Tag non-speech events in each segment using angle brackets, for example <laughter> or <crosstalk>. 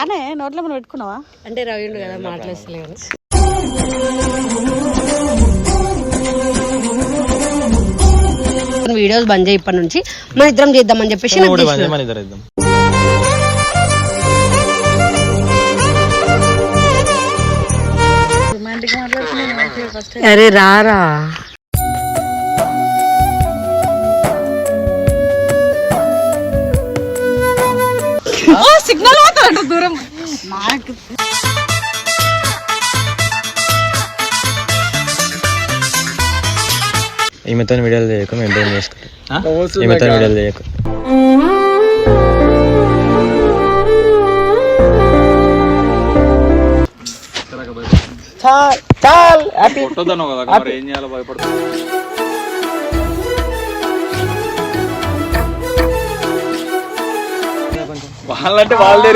అనే నోట్లో మనం పెట్టుకున్నావా? అంటే రవిండు కదా మాట్లాడలేదు వీడియోస్ బంద్ చేయి ఇప్పటి నుంచి. మన ఇద్దరం చేద్దామని చెప్పేసి నాకు చేసిన. రొమాంటిక్ ఫస్ట్ అరే రారా. సిగ్నల్? పోతాడు దూరం. నాకు ఈమెతో వీడియోలు చేయకు ఏం చేసుకుంటాం. ఈమెతో వీడియోలు చేయకు వాళ్ళంటే వాళ్ళే ఫస్ట్ వీడియో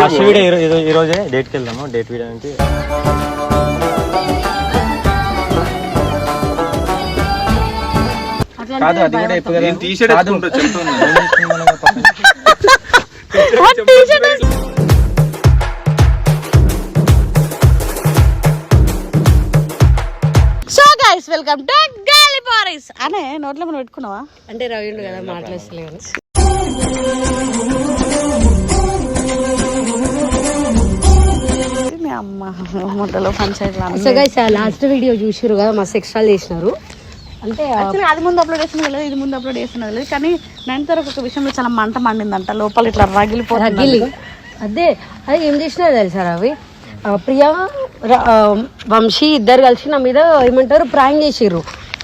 రో- ఈ రో- ఈ రోజే డేట్కి వెళ్దాము డేట్ వీడియో అంటే కాదు అది కూడా <laughs> చెప్తున్నా. పక్కన? సో గైస్ వెల్కమ్ టు గాలి పారీస్ అనే నోట్లో మనం పెట్టుకున్నావా? అంటే రవిండు కదా మాట్లాడలేదు ముట్టలో panchayati so guys last video చూసిరు కదా మస్తు ఎక్స్ట్రా చేసినారు. అంటే యాక్చువల్గా అది ముందు అప్లోడ్ చేసిన తెలియదు ఇది ముందు అప్లోడ్ చేసిన తెలియదు కానీ నైన్ తరకు ఒక విషయంలో చాలా మంట మండిందంట లోపల ఇట్లా రగిలిపోతుంది రగిలి. అదే అది ఏం చేసినారు తెలుసా రవి? ఆ, ప్రియా వంశీ ఇద్దరు కలిసి నా మీద ఏమంటారు ప్రాంక్ చేసిర్రు.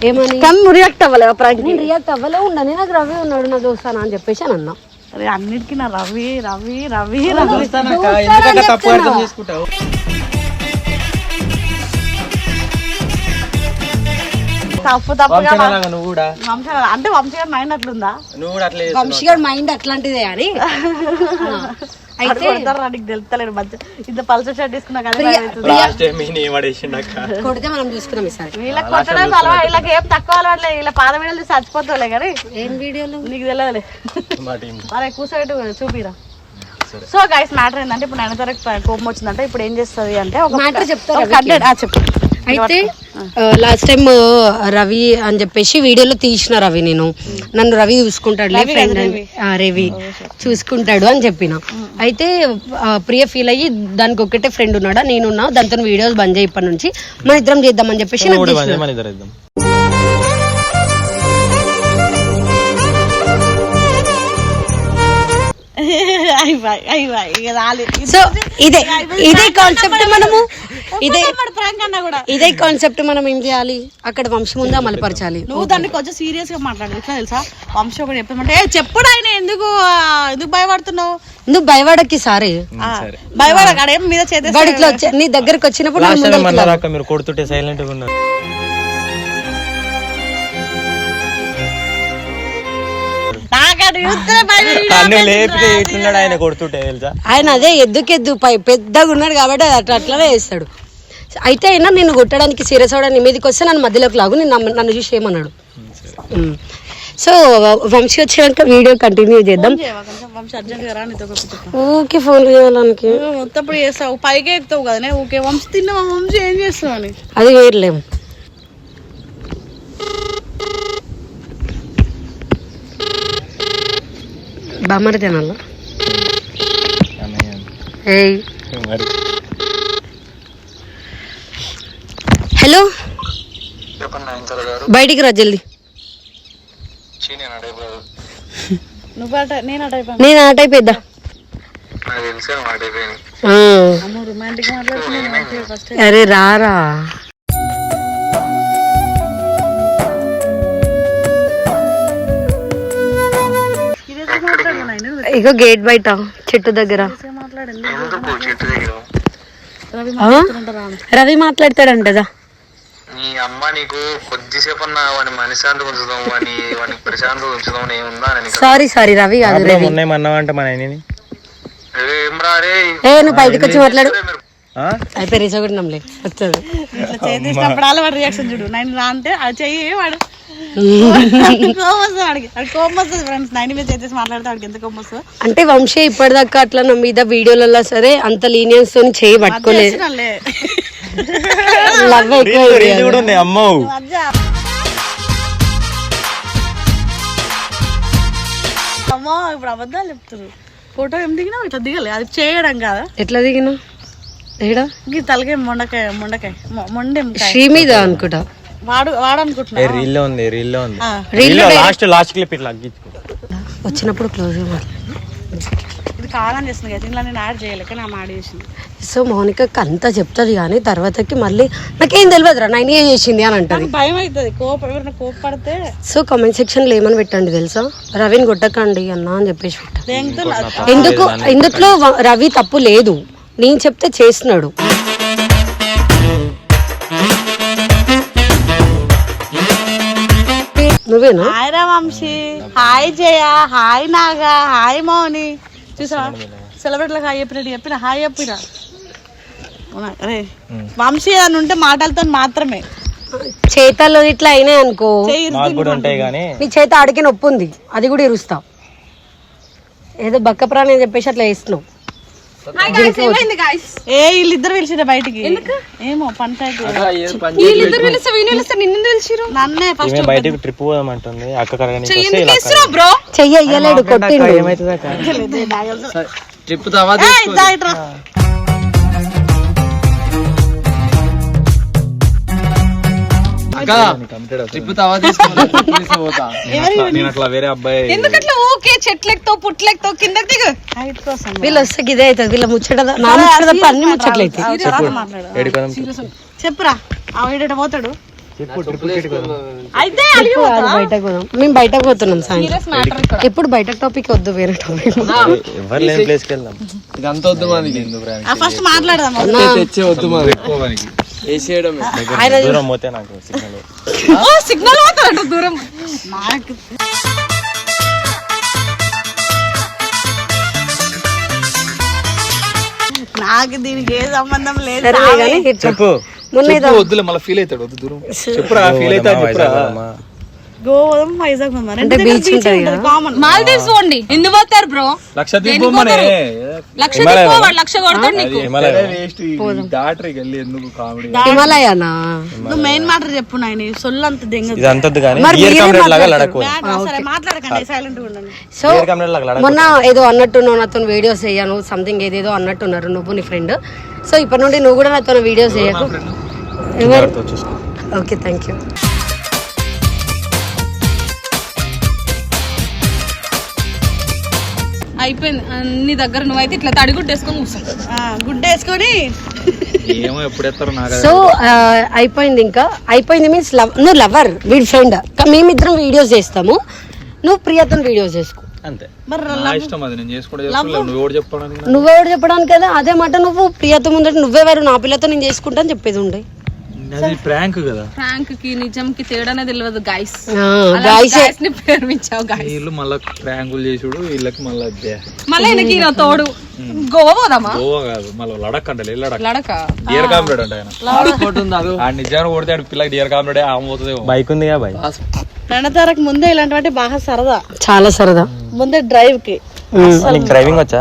ఏమని? కానీ రియాక్ట్ అవ్వలేవు ప్రాంక్ నేను రియాక్ట్ అవ్వలే ఉండని నాకు రవి ఉన్నాడు నా దోస్తానా అని చెప్పేసి అని అన్నా. అన్నిటికీ నా రవి రవి రవి రవి. ఎందుకంటే తప్పు అర్థం చేసుకుంటావు? తప్పు తప్పుగా నువ్వు కూడా? అంటే వంశీ గారు మైండ్ అట్లుందా? నువ్వు కూడా అట్లే మైండ్ అట్లాంటిదే అని <laughs> అయితే కొడతారు? నీకు తెలుస్తలేదు మధ్య ఇంత పల్సర్ షర్ట్ తీసుకున్నా కదా లాస్ట్ టైం మీ పడేసిండక్క కొడితే మనం చూసుకున్నాం ఈసారి. వీళ్ళకి కొట్టడం అలవా వీళ్ళకి ఏం తక్కువ అలవాట్లేదు వీళ్ళ పాద వీళ్ళు చచ్చిపోతావులే కానీ ఏం వీడియోలు? నీకు తెలియదులే కూర్చోబెట్టు చూపిరా. సో గైస్ మ్యాటర్ ఏంటంటే ఇప్పుడు నైన్ తరకు కోపం వచ్చిందంటే. ఇప్పుడు ఏం చేస్తుంది అంటే ఒక Matter చెప్తారా చెప్పు. అయితే లాస్ట్ టైం రవి అని చెప్పేసి వీడియోలో తీసిన రవి నేను. నన్ను రవి చూసుకుంటాడు ఫ్రెండ్ రవి. చూసుకుంటాడు అని చెప్పిన. అయితే ప్రియ ఫీల్ అయ్యి దానికి ఒక్కటే ఫ్రెండ్ ఉన్నాడా నేనున్నా దాంతో వీడియోస్ బంద్ చేయి ఇప్పటి నుంచి. మన ఇద్దరం చేద్దామని చెప్పేసి <laughs> సో ఇదే ఇదే కాన్సెప్ట్ మనము ఇదే కూడా. ఇదే కాన్సెప్ట్ మనం ఏం చేయాలి? అక్కడ వంశం ముందు అమలుపరచాలి నువ్వు దాన్ని కొంచెం సీరియస్గా మాట్లాడు ఎట్లా తెలుసా? వంశీ ఒకటి చెప్పమంటే "ఏ, చెప్పుడు ఆయన ఎందుకు ఎందుకు భయపడుతున్నావు? నువ్వు భయపడకి సారీ. ఆ, భయపడక మీద చేతే నీ దగ్గరకు వచ్చినప్పుడు కొడుతుంటే సైలెంట్గా ఉన్నారు. లేపితే ఆయన కొడుతుంటే తెలుసా ఆయన అదే ఎద్దుకెద్దు పై పెద్దగా ఉన్నాడు కాబట్టి అట్లా అట్లానే వేస్తాడు అయితే అయినా నేను కొట్టడానికి సీరియస్ అవడానికి మీదకి వస్తే నన్ను మధ్యలోకి లాగు నేను నన్ను- నన్ను చూసి ఏమన్నాడు. సో వంశీ వచ్చాక వీడియో కంటిన్యూ చేద్దాం. ఊకే ఫోన్ మొత్తప్పుడు చేస్తావు. పైకే ఎత్తావు కదనే ఊకే. వంశీ తిన్నావా? వంశీ ఏం చేస్తావు అని? అది వేర్లేం బామ్మరి తినాలా? ఏయ్. హలో? బయటికి రా జల్దీ. నేను అట అయిపోయాను. నేను ఆ. ఇగో గేట్ బయట చెట్టు దగ్గర. మాట్లాడండి రవి మాట్లాడతాడంటదా నీ అమ్మ నీకు కొద్దిసేపు అన్న వాడిని మనశాంతి ఉంచుదాం ఉంచుదాం అని ఏముందా అని సారీ సారీ రవి కాదు రవి. మొన్న ఏమన్నావంట మన ఆయనని. ఏం రా రే. ఏ నువ్వు బయటకు వచ్చి మాట్లాడు? అయిపోయి వస్తుంది ఇట్లా చేసినప్పుడు వాడు రియాక్షన్ చూడు. నేను రా అంటే అది చెయ్యి వాడు. అంటే వంశీ ఇప్పటిదాకా అట్లా నా మీద వీడియోలలో సరే అంత లీనియన్స్తో చేయి పట్టుకోలేదు. లవ్ ఎక్కువ రీల్ కూడా ఉంది అమ్మో. ఇప్పుడు అబద్ధాలు చెప్తున్నారు ఫోటో ఏం దిగినావు ఇట్లా దిగలే అది చేయడం కాదా? ఎట్లా దిగినా? ఏడా? తలకాయ మొండకాయ మొండకాయ మొ- మొండెంకాయ. శ్రీ మీద అనుకుంటా. వాడు వాడు అనుకుంటున్నా రీల్లో ఉంది రీల్లో ఉంది. రీల్లో లాస్ట్ లాస్ట్ క్లిప్ ఇట్లా అగ్గించుకో. వచ్చినప్పుడు క్లోజ్ ఇది కావాలని చేస్తుంది కదా ఇలా నేను యాడ్ చేయలేక నా యాడ్ చేసింది. సో మౌనికకి అంతా చెప్తుంది కానీ తర్వాతకి మళ్ళీ నాకేం తెలియదురా నైన్ ఏ చేసింది అని అంటది. నాకు భయం అవుతుంది కోపం ఎవరైనా కోపడితే సో కామెంట్ సెక్షన్లో ఏమని పెట్టండి తెలుసా? రవిని కొట్టకండి అన్న అని చెప్పేసి పెట్టండి. ఎందుకు? ఇందులో రవి తప్పు లేదు నేను చెప్తే చేస్తున్నాడు. నువ్వేనా? హాయ్ రా Vamsi. Hi Jaya hi Naga hi Mouni. చూసా సెలబ్రిటీలకు హాయ్ చెప్పినట్టు చెప్పిన హాయ్ చెప్పిన. వంశీ అని ఉంటే మాటలతో మాత్రమే. చేతల్లో ఇట్లా అయినాయి అనుకో. నీ చేత అడిగి నొప్పి ఉంది అది కూడా ఇరుస్తా ఏదో బక్క ప్రాణి అని చెప్పేసి అట్లా వేస్తున్నావు ఏ వీళ్ళిద్దరు పిలిచిరా బయటికి? ఏమో పంచాయతీ నన్నే ఫస్ట్ బయటకు ట్రిప్ పోదామంటుంది. అక్క కరగని వస్తే ఇలా చెయ్యి అయ్యలేడు కొట్టిండు. ఏమైతుంది ట్రిప్ తవా అక్క ట్రిప్ తవా తీసుకున్నా నేను అట్లా వేరే అబ్బాయి ఎందుకట్లా ఊకే చెట్లెక్తో పుట్లెక్తో కిందకి దిగు? వీళ్ళు వస్తే ఇదే అవుతుంది వీళ్ళ ముచ్చట నా ముచ్చట తప్ప అన్ని ముచ్చట్లయితే చెప్పురా పోతాడు? మేము బయటకు పోతున్నాం సాయంత్రం ఎప్పుడు బయట టాపిక్ వద్దు వేరే టాపిక్ ఫస్ట్ మాట్లాడదాం. దూరం పోతే నాకు సిగ్నల్ ఓ సిగ్నల్ పోతాడు దూరం నాకు నాకు దీనికి ఏ సంబంధం లేదు చెప్పు మొన్న వద్దులే మళ్ళీ ఫీల్ అవుతాడు వద్దు దూరం చెప్పురా ఫీల్ అవుతా చెప్పురా గోవా వైజాగ్ అంటే ఉంటది కదా. కామన్ మాల్దీవ్స్ పోండి. ఎందుకు పోతారు బ్రో? లక్ష కొడతాడు నీకు. వేస్ట్ డాక్టర్ వెళ్ళి ఎందుకు కామెడీ హిమాలయనా? నువ్వు మెయిన్ మ్యాటర్ చెప్పు నాయన సొల్లు అంత దెంగ కానీ ఇయర్ లాగా. లడకు సరే మాట్లాడకండి సైలెంట్ ఉండండి. సో మొన్న ఏదో అన్నట్టున్నావు నాతో వీడియోస్ చేయను సంథింగ్ ఏదేదో అన్నట్టున్నారు నువ్వు నీ ఫ్రెండ్ సో ఇప్పటి నుండి నువ్వు కూడా నాతో వీడియోస్ చేయకు ఓకే థ్యాంక్ యూ అయిపోయింది. నీ దగ్గర నువ్వైతే ఇట్లా ఆ, గుడ్డ వేసుకొని. ఏమో ఎప్పుడు ఎత్తారు నాకు సో అయిపోయింది ఇంకా. అయిపోయింది మీన్స్ లవ్ నువ్వు లవర్ వీడి ఫ్రెండ్ మేమిద్దరం వీడియోస్ చేస్తాము. నువ్వు ప్రియతో వీడియోస్ చేసుకో. అంతే. మరి నా ఇష్టం అది నేను చేసుకుంటే చేసుకోలేదు నువ్వు ఎవరు చెప్పడానికి నువ్వెవడు చెప్పడానికి కదా? అదే మాట నువ్వు ప్రియతో ముందట నువ్వెవరు? నా పిల్లతో నేను చేసుకుంటా అని చెప్పేది ఉండే. అది ప్రాంక్ కదా. ఫ్రాంక్కి నిజంకి తేడానే తెలియదు గాయస్ గాయస్ని ప్రేమించావు గాయస్ వీళ్ళు మళ్ళా ప్రాంకులు చేసుడు వీళ్ళకి మళ్ళా అదే మళ్ళీ ఈయనకి ఈయన తోడు. గోవా కాదు మళ్ళీ లడక్ అంటే లడక్. లడక? డియర్ కామ్రేడ్ అంటే ఆయన. ఆ నిజాన్ని కొడితే ఆడ పిల్లకి డియర్ కామ్రేడే ఆమె బైక్ ఉందిగా బైక్ రెండతారకు ముందే ఇలాంటివంటే బాగా సరదా. చాలా సరదా. ముందే డ్రైవ్కి. డ్రైవింగ్ వచ్చా?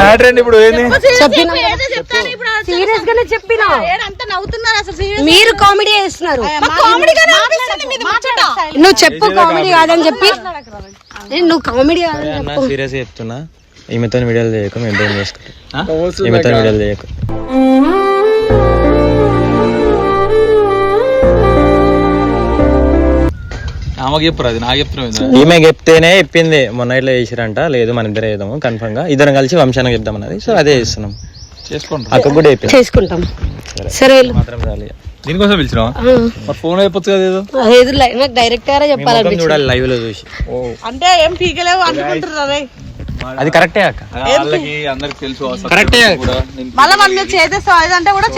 మ్యాటర్ ఏంటి ఇప్పుడు ఏంది? చెప్పిన సీరియస్ గానే చెప్పిన? అంతా నవ్వుతున్నారు అసలు serious. మీరు కామెడీ చేస్తున్నారు. నువ్వు చెప్పు కామెడీ కాదని చెప్పి. నువ్వు కామెడీ కాదని సీరియస్ చెప్తున్నా. ఈమెతో వీడియోలు చేయకు మెయింటైన్ చేసుకుంటా. ఈమెతో వీడియోలు చేయకు. ఆమెకి చెప్పురు అది నాకు చెప్తున్నావు ఈమె చెప్తేనే చెప్పింది మొన్న ఇట్లా చేసిరంట లేదు మన ఇద్దరే చేద్దాము కన్ఫర్మ్గా. ఇద్దరం కలిసి వంశానికి చెప్దాం అన్నది. సో అదే చేస్తున్నాం. చేసుకోండి అక్క కూడా చెప్పింది చేసుకుంటాం. సరే. వెళ్ళు. మాత్రం రాలి. దీనికోసం మరి ఫోన్ అయిపోవచ్చు కదా ఏదో? అదేదో లై- నాకు డైరెక్ట్ ముఖం చెప్పాలనిపించింది. చూడాలి లైవ్లో చూసి. అంటే ఏం పీకలేవు అనుకుంటున్నారు. అది కరెక్టే అక్క. వాళ్ళకి అందరికి తెలుసు అసలు కరెక్టే కూడా. నేను- మళ్ళీ మన మీద చేస్తే అంటే కూడా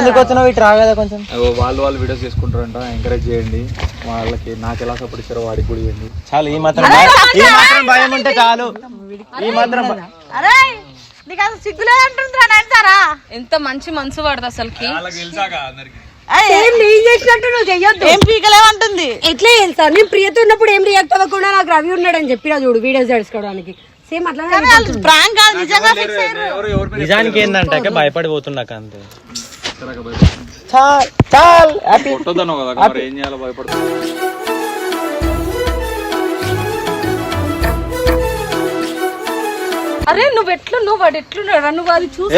ఎందుకు వచ్చినావు? ఇటు రాగదా కొంచెం. వాళ్ళు వాళ్ళు వీడియోస్ చేసుకుంటారంట ఎంకరేజ్ చేయండి. వాళ్ళకి నాకు ఎలా సపోర్ట్ ఇస్తారో వాడికి కూడా ఇవ్వండి. చాలు ఈ మాత్రం ఈ మాత్రం భయం ఉంటే చాలు. ఈ మాత్రం నీకు అసలు ఎంత మంచి మనసు పడదు అసలుకి. చేసినట్టు నువ్వు చెయ్యొద్దు. ఏం పీకలేమంటుంది ఎట్లా చేస్తా నేను ప్రియతో ఉన్నప్పుడు ఏం రియాక్ట్ అవ్వకుండా నాకు రవి ఉన్నాడని చెప్పినా చూడు వీడియోస్ తెలుసుకోవడానికి. సేమ్ అట్లా ప్రాంక్ కాదు నిజంగా ఫిక్స్ ఎవరు ఎవరి మీద నిజానికి ఏంటంటే భయపడిపోతున్నాక అంతే. కదా మరి ఏం చేయాలో భయపడుతుంది అరే నువ్వు ఎట్లున్నావు? వాడు ఎట్లున్నాడు? నువ్వు అది చూసి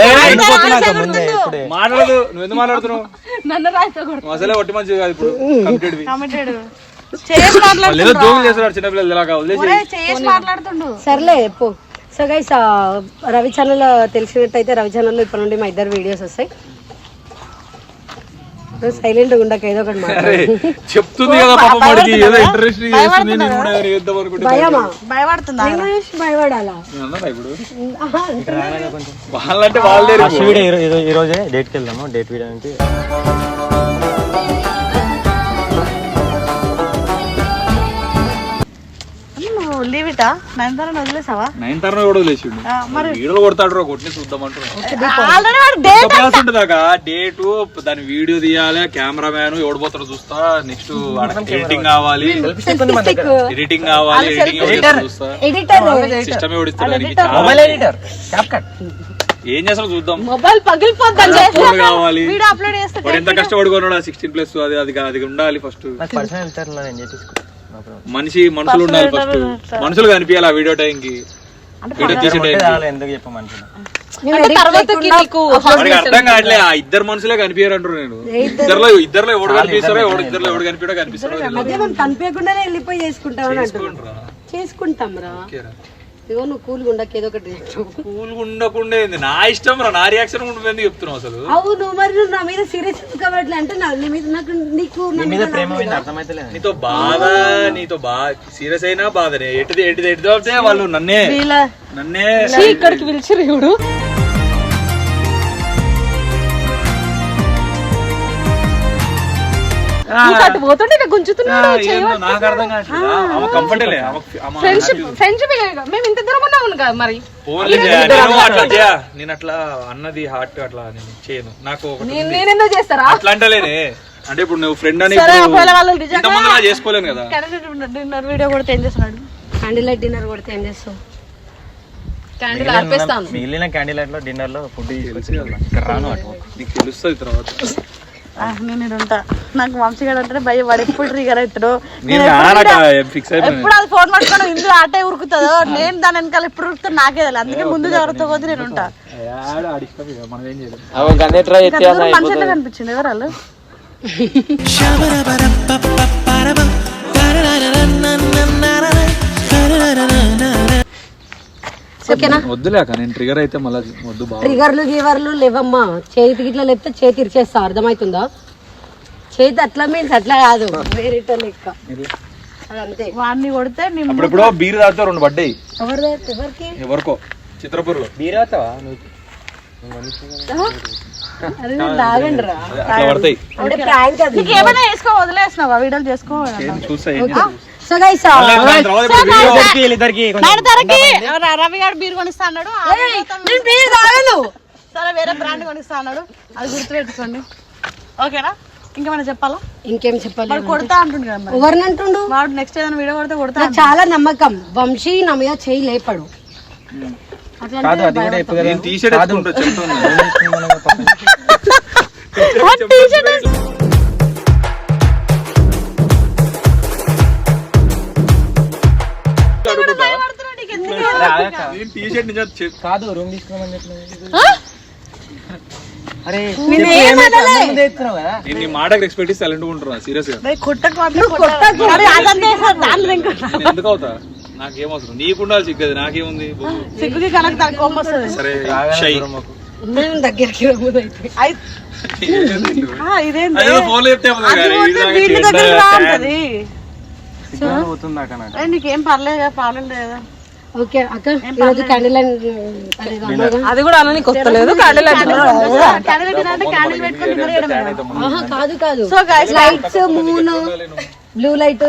మాట్లాడదు నువ్వు ఎందుకు మాట్లాడుతున్నావు? నన్ను రాయితో అసలే ఒట్టి మంచి కాదు ఇప్పుడు సర్లే పో సో గైస్ రవి ఛానల్ తెలిసినట్టయితే రవి ఛానల్లో ఇప్పటి నుండి మా ఇద్దరు వీడియోస్ వస్తాయి. సైలెంట్ ఉండక ఏదో ఒకటి చెప్తుంది కదా పాపం వాడికి ఏదో ఇంట్రెస్ట్ చేస్తుంది నేను కూడా ఏదో చేద్దాం అనుకుంటే భయమా? భయపడుతుందా? నేను భయపడాలా? ఇప్పుడు వాళ్ళంటే వాళ్ళే ఈ రోజే డేట్కి వెళ్దాము డేట్ వీడియో నువ్వు లీవ్ ఇటా? నైన్తారా వదిలేసావా? కూడా వదిలేసిండు. ఆ, మరి వీడియోలు కొడతాడు రా కొట్టి చూద్దాం అంటున్నాడు ఆల్రెడీ వాడు డేట్ దాని వీడియో తీయాలి కెమెరా మ్యాన్ ఎవడిపోతాడు చూస్తా. నెక్స్ట్ ఎడిటింగ్ కావాలి. ఎడిటింగ్ కావాలి ఎడిటింగ్ చూస్తా. ఎడిటర్ సిస్టమ్ ఏం చేస్తాడో చూద్దాం. మొబైల్ పగిలిపోద్దని ఫోన్ కావాలి. వీడియో అప్లోడ్ చేస్తే ఎంత కష్టపడుకున్నాడు సిక్స్టీన్ ప్లస్ అది అది అది ఉండాలి ఫస్ట్ పర్సనల్ మనిషి మనుషులు ఉండాలి ఫస్ట్ మనుషులు కనిపించాలి ఆ వీడియో టైంకి. వీడియో తీసే టైంకి ఎందుకు చెప్ప మనుషులు? అర్థం కావట్లే ఆ ఇద్దరు మనుషులే కనిపించారు అంటారు నేను. ఇద్దరులో ఇద్దరులో ఎవడు కనిపిస్తారో ఎవడు ఇద్దరులో ఎవడు కనిపించడో కనిపిస్తారో కనిపించకుండానే వెళ్ళిపోయి చేసుకుంటామని అంటున్నాం. చేసుకుంటారా? చేసుకుంటాం రా. ఓకేరా. ఇగో నువ్వు కూల్గా ఉండక ఏదో ఒకటి ఉండకుండా ఏంది? నా ఇష్టం రా నా రియాక్షన్ ఉంటుంది చెప్తున్నావు అసలు? అవును మరి నువ్వు నా మీద సీరియస్ కాబట్టి అంటే నా నీ మీద నాకు నీకు నా మీద ప్రేమ అర్థమైతలేదు నీతో బాధ నీతో బా సీరియస్ అయినా బాధనే. ఎటుది ఎటుది ఎటుది వాళ్ళు? నన్నే. నన్నే. ఇక్కడికి పిలిచి రేవుడు అటు పోతుంటే గుంజుతున్నాడు ఫ్రెండ్షిప్ ఫ్రెండ్షిప్ మేము ఇంత దూరం ఉన్నాము కదా మరి. నేను అట్లా అన్నది హార్ట్ అట్లా నేను చేయను. నాకు ఒకటి నేను నేనెందుకు చేస్తారా? అట్లా అంటలేనే అంటే ఇప్పుడు నువ్వు ఫ్రెండ్ అని చేసుకోలేను కదా. డిన్నర్ వీడియో కొడితే ఏం చేస్తున్నాడు? క్యాండిల్ లైట్ డిన్నర్ కొడితే ఏం చేస్తావు? క్యాండిల్ ఆర్పేస్తాను. మిగిలిన క్యాండిల్ లైట్లో డిన్నర్లో ఫుడ్ రాను అటు. నీకు తెలుస్తుంది తర్వాత. నేను ఈడ ఉంటా నాకు వంశీగాడు అంటే భయం వాడు ఎప్పుడు ట్రిగర్ అవుతాడు ఎప్పుడు అది ఫోన్ పట్టుకొని ఇందులో ఆటే ఉరుకుతుందో నేను దాని వెనకాల ఎప్పుడు ఉరుకుతా నాకే తెలియదు అందుకే ముందు జాగ్రత్త కొద్ది నేను ఉంటా మనం ఏం చేయలేం దూరం మనిషి ఎట్లా కనిపించింది ఎవరు ఓకేనా? వద్దులేక నేను ట్రిగర్ అయితే మళ్ళీ వద్దు బాగా ట్రిగర్లు గివర్లు లేవమ్మా. చేతికి ఇట్లా లేపితే చేతి ఇరిచేస్తా అర్థమవుతుందా? చేతి అట్లా మీన్స్ అట్లా కాదు. వేరే లెక్క. వాడిని కొడితే అప్పుడెప్పుడో బీర్ తాగితే రెండు పడ్డాయి ఎవరి ఎవరికి? ఎవరికో. చిత్రపూర్లో. బీర్ ఏం చేస్తా. సో గైస్ రవి గారు బీర్ కొనిస్తా అన్నాడు బీర్ సరే వేరే బ్రాండ్ కొనిస్తా అన్నాడు అది గుర్తుపెట్టుకోండి. ఓకేనా? ఇంకేమైనా చెప్పాలా? ఇంకేం చెప్పాలి? కొడతా అంటుండు కదా మరి. ఎవరిని అంటుండు? వాడు నెక్స్ట్ ఏదైనా వీడియో కొడితే కొడతా చాలా నమ్మకం. వంశీ నా మీద చేయి లేపడు. అట్లా కాదు కాదు రూమ్ తీసుకున్నామని చెప్పిన మాటకు రెస్పెక్ట్ ఇస్తే సైలెంట్ ఉంటున్నా సీరియస్గా? రేయ్, కొట్టకు వాడిని, కొట్టకు. అరే, అదంతే సార్, దాంట్లో ఇంకా నేను ఎందుకు అవుతా? నాకేం అవసరం? నీకు ఉండాలి సిగ్గది నాకేముంది. సిగ్గుకి కనకు తక్కువ సరే దగ్గరికి <laughs> నాకు. పర్లేదు కదా ప్రాబ్లం లేదా? ఓకే అక్క ఈరోజు క్యాండిల్ అది కూడా అలా నీకు వస్తలేదు. క్యాండిల్ కాదు కాదు so lights moon blue light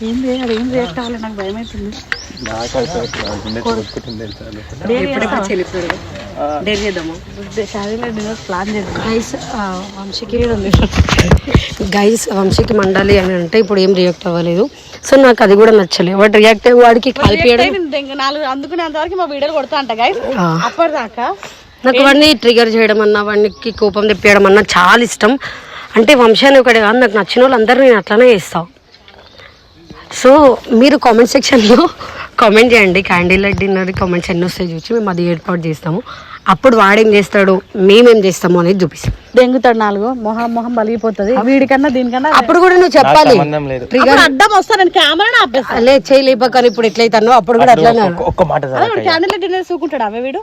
ఏంది అది ఏం రియాక్ట్ అవ్వాలి నాకు భయం అవుతుంది గైస్ వంశీకి గైస్ వంశీకి మండాలి అని అంటే ఇప్పుడు ఏం రియాక్ట్ అవ్వలేదు. సో నాకు అది కూడా నచ్చలేదు వాడు రియాక్ట్ అయ్యి వాడికి నాలుగు మా వీడియోలు కొడతా అంట గైస్ ఆ. అప్పటిదాకా నాకు వాడిని ట్రిగర్ చేయడం అన్నా వాడికి కోపం తెప్పియడం అన్నా చాలా ఇష్టం. అంటే వంశాన్ని ఒకటి కాదు నాకు నచ్చిన వాళ్ళందరూ నేను అట్లానే చేస్తాను సో మీరు కామెంట్ సెక్షన్లో కామెంట్ చేయండి. క్యాండిల్ లైట్ డిన్నర్ కామెంట్స్ ఎన్ని వస్తాయి చూసి మేము అది ఏర్పాటు చేస్తాము. అప్పుడు వాడేం చేస్తాడు? మేమేం చేస్తాము అనేది చూపిస్తాం. దెంగుతాడు నాలుగు. మొహం మొహం బలిగిపోతుంది వీడికన్నా దీనికన్నా అప్పుడు కూడా నువ్వు చెప్పాలి. సంబంధం లేదు. అప్పుడు అడ్డం వస్తా నేను కెమెరా లే చేయి లేపకని ఇప్పుడు ఎట్లయితానో అప్పుడు కూడా అట్లానే ఒక్క- మాట క్యాండిల్ డిన్నర్ చూకుంటాడు అవే వీడు?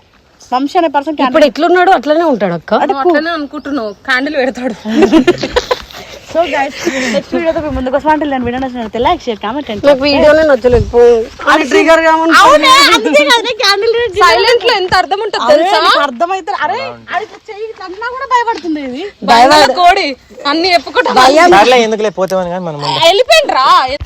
వంశీ అనే పర్సన్ ఇప్పుడు ఎట్లున్నాడో అట్లనే ఉంటాడు అక్క. అనుకుంటున్నావు. క్యాండిల్ పెడతాడు. <laughs> సో గైస్ నెక్స్ట్ వీడియోతో మీ ముందుకు వస్తా. అంటే నేను వీడియో లైక్ షేర్ కామెంట్ అండి నాకు వీడియోనే నచ్చలేదు పో. అది ట్రిగర్గా ఉంది. అవునే అందుకే కదా క్యాండిల్ సైలెంట్లో ఎంత అర్థం ఉంటుంది తెలుసా? అర్థమైతే అరే చెయ్యి అన్నా కూడా భయపడుతుంది ఇది. భయపడ కోడి అన్ని చెప్పుకుంటా సర్లే ఎందుకులే పోతామని కానీ మనం ముందు. వెళ్ళిపోయిండ్రా